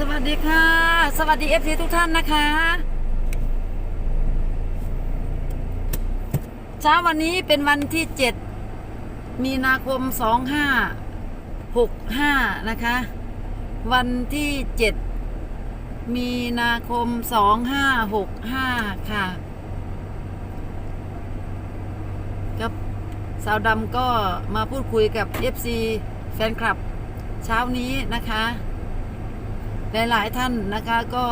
สวัสดีค่ะ สวัสดีเอฟซีทุกท่านนะคะ เช้าวันนี้เป็นวันที่7มีนาคม2565นะคะ วันที่7มีนาคม2565ค่ะ กับสาวดำก็มาพูดคุยกับ FC แฟนคลับ เช้านี้นะคะ หลายๆท่านนะคะก็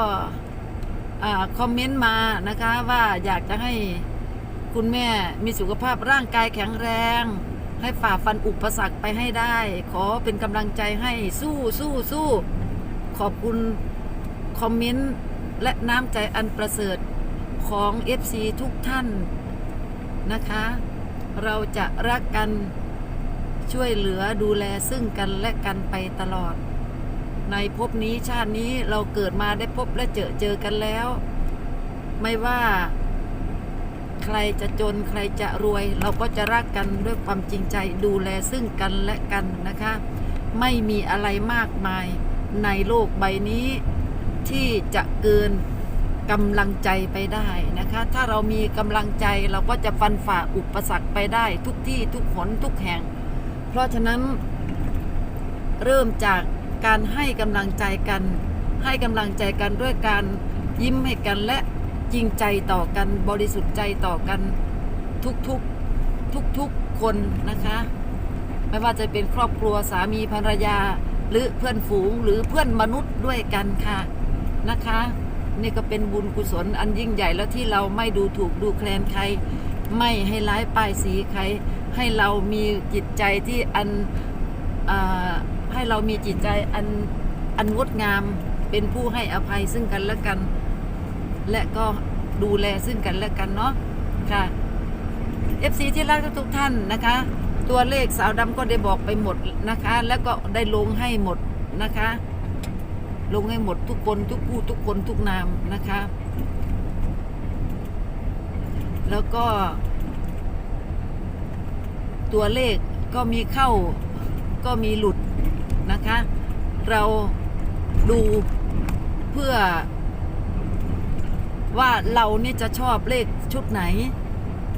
คอมเมนต์มานะคะว่าอยากจะให้คุณแม่มีสุขภาพร่างกายแข็งแรง ให้ฝ่าฟันอุปสรรคไปให้ได้ ขอเป็นกำลังใจให้สู้สู้สู้ขอบคุณคอมเมนต์และน้ำใจอันประเสริฐของ FC ทุกท่านนะคะ เราจะรักกันช่วยเหลือดูแลซึ่งกันและกันไปตลอด ในภพนี้ชาตินี้เราเกิดมาได้พบและเจอเจอกันแล้ว ไม่ว่าใครจะจนใครจะรวย เราก็จะรักกันด้วยความจริงใจดูแลซึ่งกันและกันนะคะ ไม่มีอะไรมากมายในโลกใบนี้ ที่จะเกินกำลังใจไปได้นะคะ ถ้าเรามีกำลังใจเราก็จะฟันฝ่าอุปสรรคไปได้ทุกที่ทุกหนทุกแห่ง เพราะฉะนั้นเริ่มจาก การให้กำลังใจกัน ให้กำลังใจกันด้วยการยิ้มให้กันและจริงใจต่อกันบริสุทธิ์ใจต่อกันทุกๆทุกๆคนนะคะ ไม่ว่าจะเป็นครอบครัวสามีภรรยา หรือเพื่อนฝูงหรือเพื่อนมนุษย์ด้วยกันค่ะนะคะ นี่ก็เป็นบุญกุศลอันยิ่งใหญ่แล้วที่เราไม่ดูถูกดูแคลนใคร ไม่ให้ร้ายป้ายสีใคร ให้เรามีจิตใจที่อันอ ให้เรามีจิตใจอันอันงดงามเป็นผู้ให้อภัยซึ่งกันและกัน และก็ดูแลซึ่งกันและกันเนาะค่ะ FC ที่รักทุกท่านนะคะ ตัวเลขสาวดำก็ได้บอกไปหมดนะคะ แล้วก็ได้ลงให้หมดนะคะ ลงให้หมดทุกคนทุกผู้ทุกคนทุกนามนะคะ แล้วก็ ตัวเลขก็มีเข้าก็มีหลุด นะคะ เราดูเพื่อว่าเรานี่จะชอบเลขชุดไหน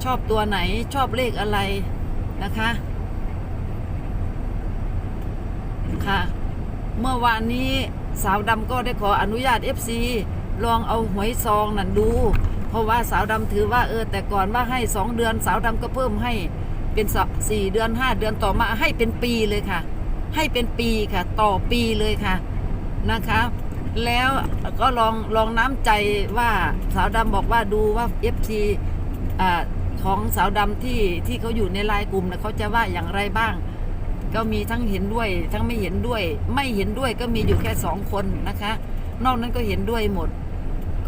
ชอบตัวไหนชอบเลขอะไรนะคะค่ะ เมื่อวานนี้สาวดำก็ได้ขออนุญาต FC ลองเอาหวยซองนั่นดู เพราะว่าสาวดำถือว่าเออ แต่ก่อนว่าให้สองเดือน สาวดำก็เพิ่มให้เป็นสสี่เดือนห้าเดือนต่อมาให้เป็นปีเลยค่ะ ให้เป็นปีค่ะ ต่อปีเลยค่ะนะคะ แล้วก็ลองลองน้ำใจว่าสาวดำบอกว่าดูว่า FC อ่าของสาวดำที่ที่เขาอยู่ในไลน์กลุ่มนะเขาจะว่าอย่างไรบ้าง ก็มีทั้งเห็นด้วยทั้งไม่เห็นด้วย ไม่เห็นด้วยก็มีอยู่แค่สองคนนะคะ นอกนั้นก็เห็นด้วยหมด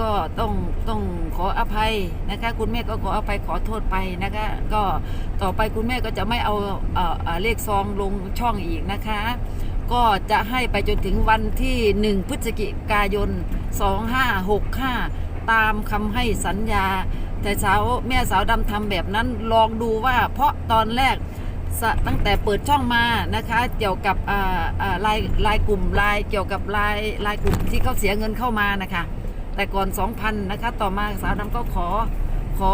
ก็ต้องต้องขออภัยนะคะ คุณแม่ก็ขออภัยขอโทษไปนะคะ ก็ต่อไปคุณแม่ก็จะไม่เอาเอ่อเลขซองลงช่องอีกนะคะ ก็จะให้ไปจนถึงวันที่ 1 พฤศจิกายน 2565 ตามคำให้สัญญา แต่สาวแม่สาวดำทำแบบนั้นลองดูว่าเพราะตอนแรกตั้งแต่เปิดช่องมานะคะ เกี่ยวกับลายลายกลุ่มลายเกี่ยวกับลายลายกลุ่มที่เขาเสียเงินเข้ามานะคะ แต่ก่อน 2,000 นะคะ ต่อมาสาวดำก็ขอขอ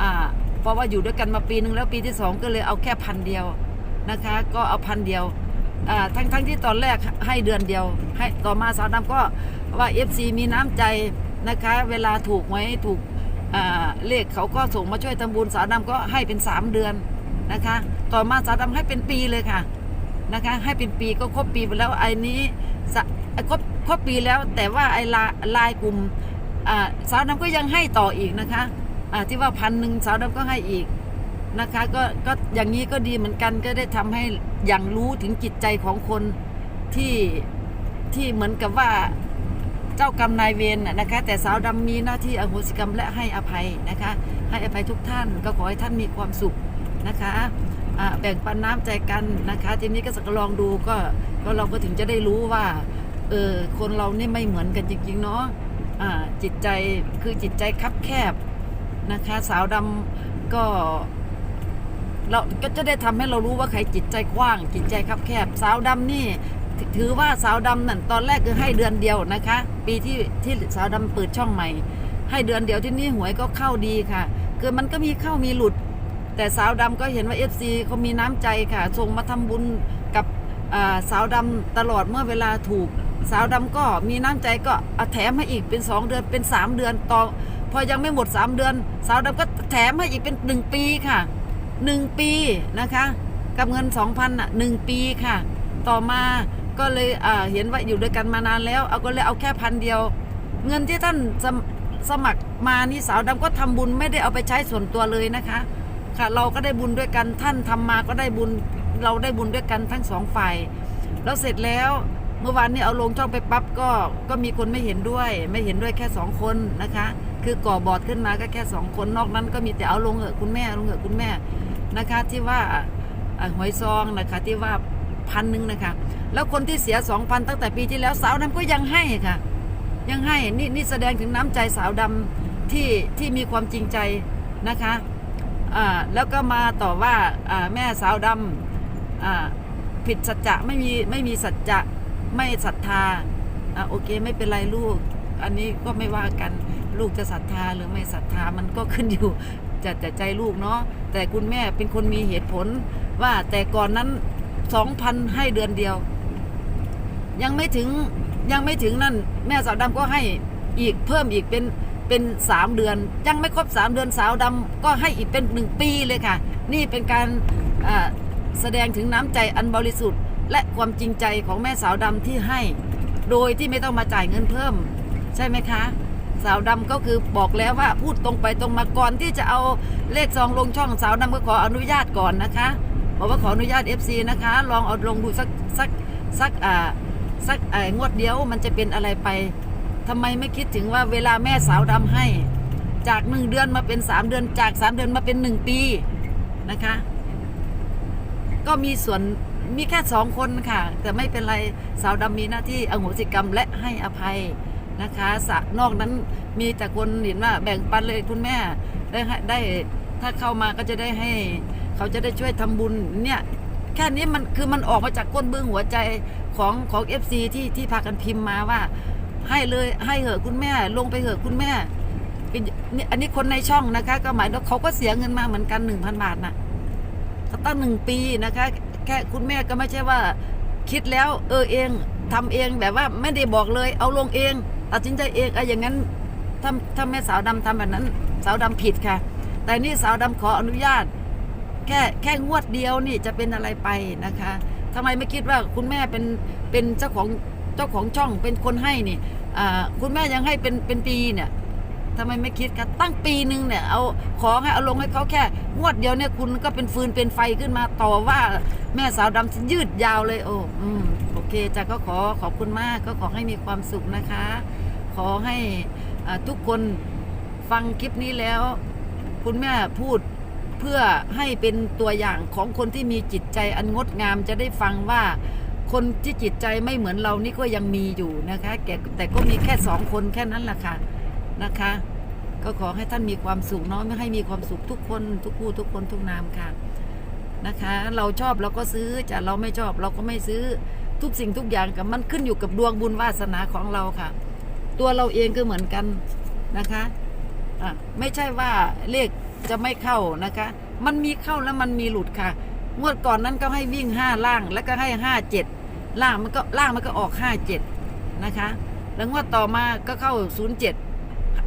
อ่าเพราะว่าอยู่ด้วยกันมาปีนึงแล้วปีที่ 2 ก็เลยเอาแค่พันเดียวนะคะ ก็เอาพันเดียวอ่าทั้งทั้งที่ตอนแรกให้เดือนเดียว ให้ต่อมาสาวดำก็ว่า FC มีน้ำใจนะคะ เวลาถูกไหมถูกอ่าเลขเขาก็ส่งมาช่วยทำบุญสาวดำก็ให้เป็น 3 เดือนนะคะ ต่อมาสาวดำให้เป็นปีเลยค่ะนะคะ ให้เป็นปีก็ครบปีไปแล้วไอ้นี้ ครบครบปีแล้ว แต่ว่าไอ้ลาลายกลุ่มสาวดำก็ยังให้ต่ออีกนะคะที่ว่าพันหนึ่งสาวดำก็ให้อีกนะคะก็ก็อย่างนี้ก็ดีเหมือนกันก็ได้ทำให้อย่างรู้ถึงจิตใจของคนที่ที่เหมือนกับว่าเจ้ากรรมนายเวรนะนะคะ แต่สาวดำมีหน้าที่อโหสิกรรมและให้อภัยนะคะ ให้อภัยทุกท่านก็ขอให้ท่านมีความสุขนะคะแบ่งปันน้ำใจกันนะคะ ทีนี้ก็สักลองดูก็ก็เราก็ถึงจะได้รู้ว่า เออ คนเราเนี่ไม่เหมือนกันจริงๆเนาะอ่าจิตใจคือจิตใจคับแคบนะคะ สาวดำก็เราก็จะได้ทำให้เรารู้ว่าใครจิตใจกว้าง จิตใจคับแคบ สาวดำนี่ ถือว่าสาวดำนั่นตอนแรกคือให้เดือนเดียวนะคะ ปีที่ที่สาวดำเปิดช่องใหม่ ให้เดือนเดียวที่นี่หวยก็เข้าดีค่ะคือมันก็มีเข้ามีหลุด แต่สาวดำก็เห็นว่า FC เขามีน้ำใจค่ะส่งมาทำบุญกับอ่าสาวดำตลอดเมื่อเวลาถูก สาวดำก็มีน้ำใจก็เอาแถมให้อีกเป็น 2 เดือนเป็น 3 เดือนต่อ พอยังไม่หมด 3 เดือน สาวดำก็แถมให้อีกเป็น 1 ปีค่ะ 1 ปีนะคะ กับเงิน 2,000อะ1ปีค่ะ ต่อมาก็เลยอ่าเห็นว่าอยู่ด้วยกันมานานแล้ว เอาก็เลยเอาแค่พันเดียว เงินที่ท่านสสมัครมานี่สาวดำก็ทำบุญไม่ได้เอาไปใช้ส่วนตัวเลยนะคะ ค่ะ เราก็ได้บุญด้วยกันท่านทำมาก็ได้บุญเราได้บุญด้วยกันทั้งสองฝ่ายแล้วเสร็จแล้ว เมื่อวานนี้เอาลงช่องไปปั๊บก็ก็มีคนไม่เห็นด้วย ไม่เห็นด้วยแค่สองคนนะคะ คือก่อบอดขึ้นมาก็แค่สองคนนอกนั้น ก็มีแต่เอาลงเหอะคุณแม่ลงเหอะคุณแม่นะคะ ที่ว่าหวยซองนะคะ ที่ว่าพันหนึ่งนะคะ แล้วคนที่เสียสองพันตั้งแต่ปีที่แล้วสาวดำก็ยังให้ค่ะ ยังให้นี่นี่แสดงถึงน้ำใจสาวดำที่ที่มีความจริงใจนะคะอ่าแล้วก็มาต่อว่าอ่าแม่สาวดำอ่าผิดสัจจะไม่มีไม่มีสัจจะ ไม่ศรัทธาอ่าโอเคไม่เป็นไรลูก อันนี้ก็ไม่ว่ากันลูกจะศรัทธาหรือไม่ศรัทธามันก็ขึ้นอยู่จะจะใจลูกเนาะแต่คุณแม่เป็นคนมีเหตุผลว่าแต่ก่อนนั้นสองพันให้เดือนเดียว ยังไม่ถึงยังไม่ถึงนั่น แม่สาวดำก็ให้อีกเพิ่มอีกเป็นเป็นสามเดือน ยังไม่ครบสามเดือนสาวดำก็ให้อีกเป็นหนึ่งปีเลยค่ะ นี่เป็นการแสดงถึงน้ำใจอันบริสุทธิ์ และความจริงใจของแม่สาวดำที่ให้ โดยที่ไม่ต้องมาจ่ายเงินเพิ่ม ใช่ไหมคะ สาวดำก็คือบอกแล้วว่าพูดตรงไปตรงมาก่อนที่จะเอาเลขซองลงช่องสาวดำก็ขออนุญาตก่อนนะคะบอกว่าขออนุญาต FC นะคะ ลองเอาลงดูสักสักสักอ่าสักไอ้งวดเดียวมันจะเป็นอะไรไปทำไมไม่คิดถึงว่าเวลาแม่สาวดำให้ จากหนึ่งเดือนมาเป็นสามเดือนจากสามเดือนมาเป็นหนึ่งปีนะคะ ก็มีส่วน มีแค่สองคนค่ะ แต่ไม่เป็นไรสาวดำมีหน้าที่อโหสิกรรมและให้อภัยนะคะสะนอกนั้นมีแต่คนเห็นว่าแบ่งปันเลยคุณแม่ได้ได้ถ้าเข้ามาก็จะได้ให้ เขาจะได้ช่วยทำบุญเนี่ยแค่นี้มันคือมันออกมาจากก้นเบื้องหัวใจของของเอฟซีที่ที่พากันพิมพ์มาว่า ให้เลยให้เหอะคุณแม่ ลงไปเหอะคุณแม่อันนี้คนในช่องนะคะ ก็หมายว่าเขาก็เสียเงินมาเหมือนกันหนึ่งพันบาทนะก็ตั้งหนึ่งปีนะคะ แค่คุณแม่ก็ไม่ใช่ว่า คิดแล้ว เออเองทำเองแบบว่าไม่ได้บอกเลย เอาลงเองตัดสินใจเองไอ้อย่างนั้นถ้าถ้าแม่สาวดำทำแบบนั้น สาวดำผิดค่ะ แต่นี่สาวดำขออนุญาต แค่แค่งวดเดียวนี่จะเป็นอะไรไปนะคะทำไมไม่คิดว่าคุณแม่เป็นเป็นเจ้าของเจ้าของช่องเป็นคนให้นี่อ่าคุณแม่ยังให้เป็นเป็นปีเนี่ย ทำไมไม่คิดคะตั้งปีหนึ่งเนี่ยเอาของให้เอาลงให้เขาแค่งวดเดียวเนี่ยคุณก็เป็นฟืนเป็นไฟขึ้นมาต่อว่าแม่สาวดำจะยืดยาวเลย โอ้อืมโอเคจ้ะก็ขอขอบคุณมากก็ขอให้มีความสุขนะคะ ขอให้อ่าทุกคนฟังคลิปนี้แล้ว คุณแม่พูดเพื่อให้เป็นตัวอย่างของคนที่มีจิตใจอันงดงามจะได้ฟังว่าคนที่จิตใจไม่เหมือนเรานี่ก็ยังมีอยู่นะคะแกแต่ก็มีแค่สองคนแค่นั้นแหละค่ะ นะคะ ก็ขอให้ท่านมีความสุขเนาะไม่ให้มีความสุขทุกคนทุกคู่ทุกคนทุกนามค่ะนะคะ เราชอบเราก็ซื้อจะเราไม่ชอบเราก็ไม่ซื้อทุกสิ่งทุกอย่างกับมันขึ้นอยู่กับดวงบุญวาสนาของเราค่ะ ตัวเราเองก็เหมือนกันนะคะอะไม่ใช่ว่าเลขจะไม่เข้านะคะ มันมีเข้าแล้วมันมีหลุดค่ะ งวดก่อนนั้นก็ให้วิ่งห้าล่างแล้วก็ให้ห้าเจ็ดล่างมันก็ล่างมันก็ออกห้าเจ็ดนะคะ แล้วงวดต่อมาก็เข้าศูนย์เจ็ด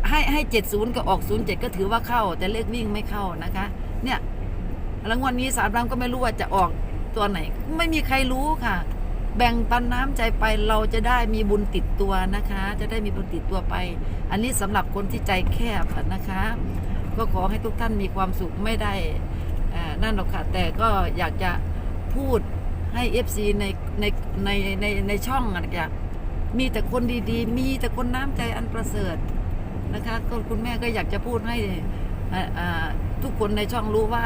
ให้ให้เจ็ดศูนย์ก็ออกศูนย์เจ็ดก็ถือว่าเข้า แต่เลขวิ่งไม่เข้านะคะ เนี่ยแล้วงวดนี้สามรามก็ไม่รู้ว่าจะออกตัวไหน ไม่มีใครรู้ค่ะ แบ่งปันน้ำใจไปเราจะได้มีบุญติดตัวนะคะ จะได้มีบุญติดตัวไป อันนี้สำหรับคนที่ใจแคบนะคะ ก็ขอให้ทุกท่านมีความสุขไม่ได้นั่นหรอกค่ะ แต่ก็อยากจะพูดให้ FC ในในในในในช่องอะมีแต่คนดีๆ มีแต่คนน้ำใจอันประเสริฐ นะคะก็คุณแม่ก็อยากจะพูดให้ทุกคนในช่องรู้ว่า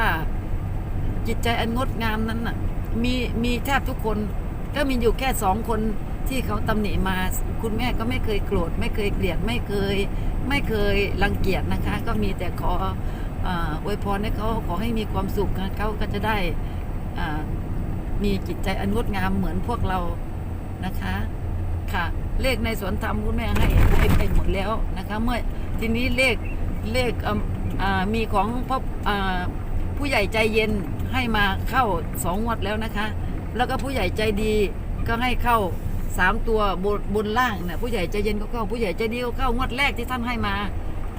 จิตใจอันงดงามนั้นน่ะมีมีแทบทุกคนก็มีอยู่แค่สองคนที่เขาตำหนิมา คุณแม่ก็ไม่เคยโกรธไม่เคยเกลียดไม่เคย ไม่เคยรังเกียจนะคะ ก็มีแต่ขออวยพรให้เขาขอให้มีความสุขเขาก็จะได้มีจิตใจอันงดงามเหมือนพวกเรานะคะค่ะ เลขในสวนธรรมคุณแม่ให้ให้ไปหมดแล้วนะคะ เมื่อทีนี้เลขเลขมีของพ่อผู้ใหญ่ใจเย็นให้มาเข้าสองงวดแล้วนะคะ แล้วก็ผู้ใหญ่ใจดีก็ให้เข้าสามตัวบนบนล่างนะผู้ใหญ่ใจเย็นก็เข้าผู้ใหญ่ใจดีก็เข้างวดแรกที่ท่านให้มา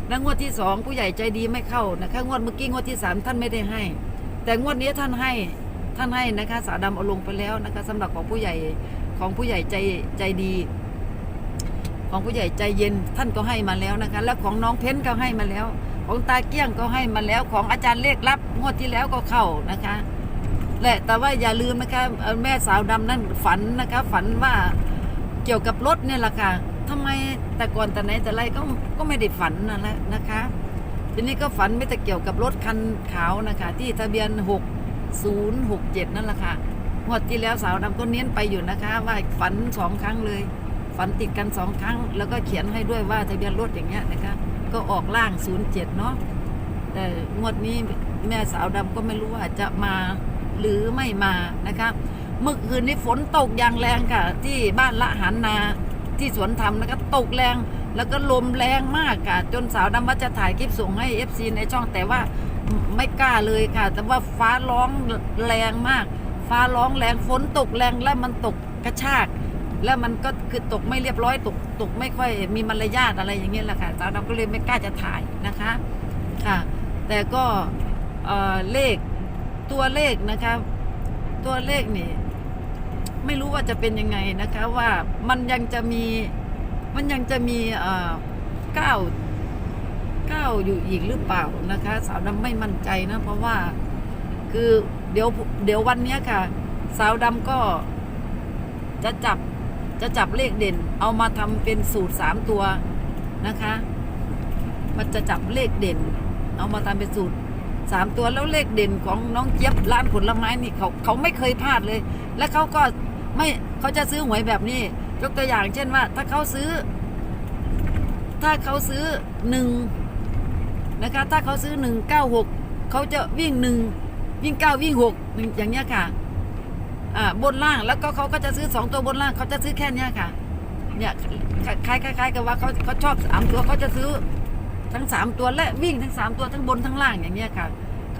แล้วงวดที่สองผู้ใหญ่ใจดีไม่เข้านะคะงวดเมื่อกี้งวดที่สามท่านไม่ได้ให้ แต่งวดนี้ท่านให้ท่านให้นะคะสาวดำเอาลงไปแล้วนะคะสำหรับของผู้ใหญ่ของผู้ใหญ่ใจใจดี ของผู้ใหญ่ใจเย็นท่านก็ให้มาแล้วนะคะ แล้วของน้องเพ้นก็ให้มาแล้ว ของตาเกี้ยงก็ให้มาแล้วของอาจารย์เลขลับงวดที่แล้วก็เข้านะคะแหละแต่ว่าอย่าลืมนะคะแม่สาวดำนั่นฝันนะคะ ฝันว่าเกี่ยวกับรถเนี่ยแหละค่ะทำไมแต่ก่อนแต่ไหนแต่ไรก็ก็ไม่ได้ฝันนั่นแหละนะคะ ทีนี้ก็ฝันไม่แต่เกี่ยวกับรถคันขาวนะคะ ที่ทะเบียน 6067 นั่นแหละค่ะงวดที่แล้วสาวดำก็เน้นไปอยู่นะคะ ว่าฝันสองครั้งเลย ฝันติดกันสองครั้ง แล้วก็เขียนให้ด้วยว่าทะเบียนรถอย่างเงี้ยนะคะก็ออกล่าง 07 เนาะแต่งวดนี้แม่สาวดำก็ไม่รู้ว่าจะมาหรือไม่มานะคะเมื่อคืนนี้ฝนตกอย่างแรงค่ะ ที่บ้านละหันนาที่สวนธรรมนะคะตกแรงแล้วก็ลมแรงมากค่ะ จนสาวดำว่าจะถ่ายคลิปส่งให้ FC ในช่องแต่ว่าไม่กล้าเลยค่ะ แต่ว่าฟ้าร้องแรงมาก ฟ้าร้องแรงฝนตกแรงแล้วมันตกกระชาก แล้วมันก็คือตกไม่เรียบร้อยตกตกไม่ค่อยมีมารยาทอะไรอย่างเงี้ยแหละค่ะสาวดำก็เลยไม่กล้าจะถ่ายนะคะค่ะ แต่ก็เอ่อเลขตัวเลขนะคะ ตัวเลขนี่ไม่รู้ว่าจะเป็นยังไงนะคะว่ามันยังจะมีมันยังจะมีเอ่อเก้าเก้าอยู่อีกหรือเปล่านะคะ สาวดำไม่มั่นใจนะเพราะว่าคือเดี๋ยวเดี๋ยววันเนี้ยค่ะ สาวดำก็จะจับ จะจับเลขเด่น เอามาทำเป็นสูตรสามตัวนะคะ มันจะจับเลขเด่น เอามาทำเป็นสูตรสามตัวแล้วเลขเด่นของน้องเจี๊ยบร้านผลไม้นี่เขาเขาไม่เคยพลาดเลย และเขาก็ไม่เขาจะซื้อหวยแบบนี้ ยกตัวอย่างเช่นว่า ถ้าเขาซื้อ ถ้าเขาซื้อหนึ่งนะคะ ถ้าเขาซื้อหนึ่งเก้าหกเขาจะวิ่งหนึ่งวิ่งเก้าวิ่งหกอย่างเงี้ยค่ะ บนล่างแล้วก็เขาก็จะซื้อสองตัวบนล่างเขาจะซื้อแค่เนี้ยค่ะ เนี่ยคล้ายคล้ายกับว่าเขาเขาชอบสามตัวเขาจะซื้อทั้งสามตัวและวิ่งทั้งสามตัวทั้งบนทั้งล่างอย่างเงี้ยค่ะ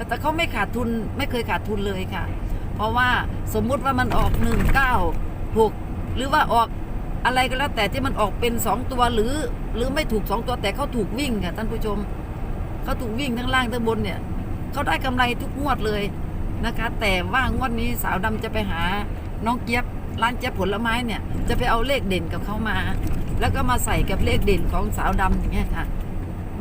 แต่เขาไม่ขาดทุนไม่เคยขาดทุนเลยค่ะ เพราะว่าสมมุติว่ามันออกหนึ่งเก้าหกหรือว่าออกอะไรก็แล้วแต่ที่มันออกเป็นสองตัวหรือ หรือไม่ถูกสองตัวแต่เขาถูกวิ่งค่ะท่านผู้ชมเขาถูกวิ่งทั้งล่างทั้งบนเนี่ยเขาได้กำไรทุกงวดเลย นะคะ แต่ว่างวดนี้สาวดำจะไปหาน้องเจี๊ยบร้านเจี๊ยบผลไม้เนี่ย จะไปเอาเลขเด่นกับเขามา แล้วก็มาใส่กับเลขเด่นของสาวดำอย่างเงี้ยค่ะ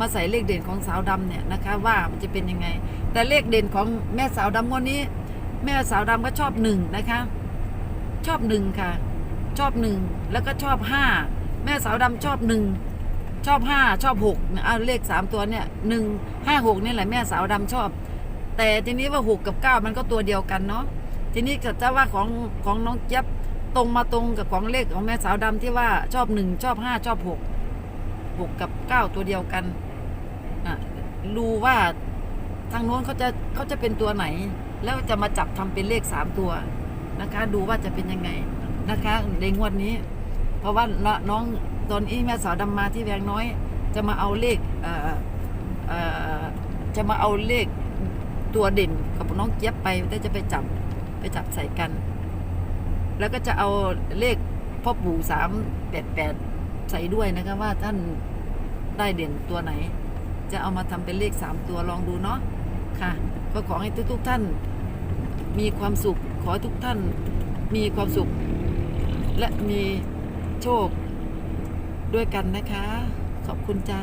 มาใส่เลขเด่นของสาวดำเนี่ยนะคะ ว่ามันจะเป็นยังไง แต่เลขเด่นของแม่สาวดำงวันนี้ แม่สาวดำก็ชอบหนึ่งนะคะ ชอบหนึ่งค่ะ ชอบหนึ่งแล้วก็ชอบห้าแม่สาวดำชอบหนึ่งชอบห้าชอบหกเอาเลขสามตัวเนี่ยหนึ่งห้าหกนี่แหละแม่สาวดำชอบ แต่ทีนี้ว่าหกกับเก้ามันก็ตัวเดียวกันเนาะทีนี้จะว่าของของน้องเจี๊ยบตรงมาตรงกับของเลขของแม่สาวดำที่ว่าชอบหนึ่งชอบห้าชอบหกหกกับเก้าตัวเดียวกันอะดูว่าทางโน้นเขาจะเขาจะเป็นตัวไหน แล้วจะมาจับทำเป็นเลขสามตัวนะคะ ดูว่าจะเป็นยังไงนะคะในงวดนี้ เพราะว่าน้องตอนนี้แม่สาวดำมาที่แวงน้อย จะมาเอาเลขเอ่อเอ่อจะมาเอาเลข ตัวเด่นกับน้องเจี๊ยบไปแล้จะไปจับไปจับใส่กัน แล้วก็จะเอาเลขพ่อปู่สามแปดแปดใส่ด้วยนะคะว่าท่านได้เด่นตัวไหน จะเอามาทำเป็นเลขสามตัวลองดูเนาะค่ะ ก็ขอให้ทุกๆท่าน มีความสุขขอให้ทุกท่านมีความสุข และมีโชคด้วยกันนะคะ ขอบคุณจ้า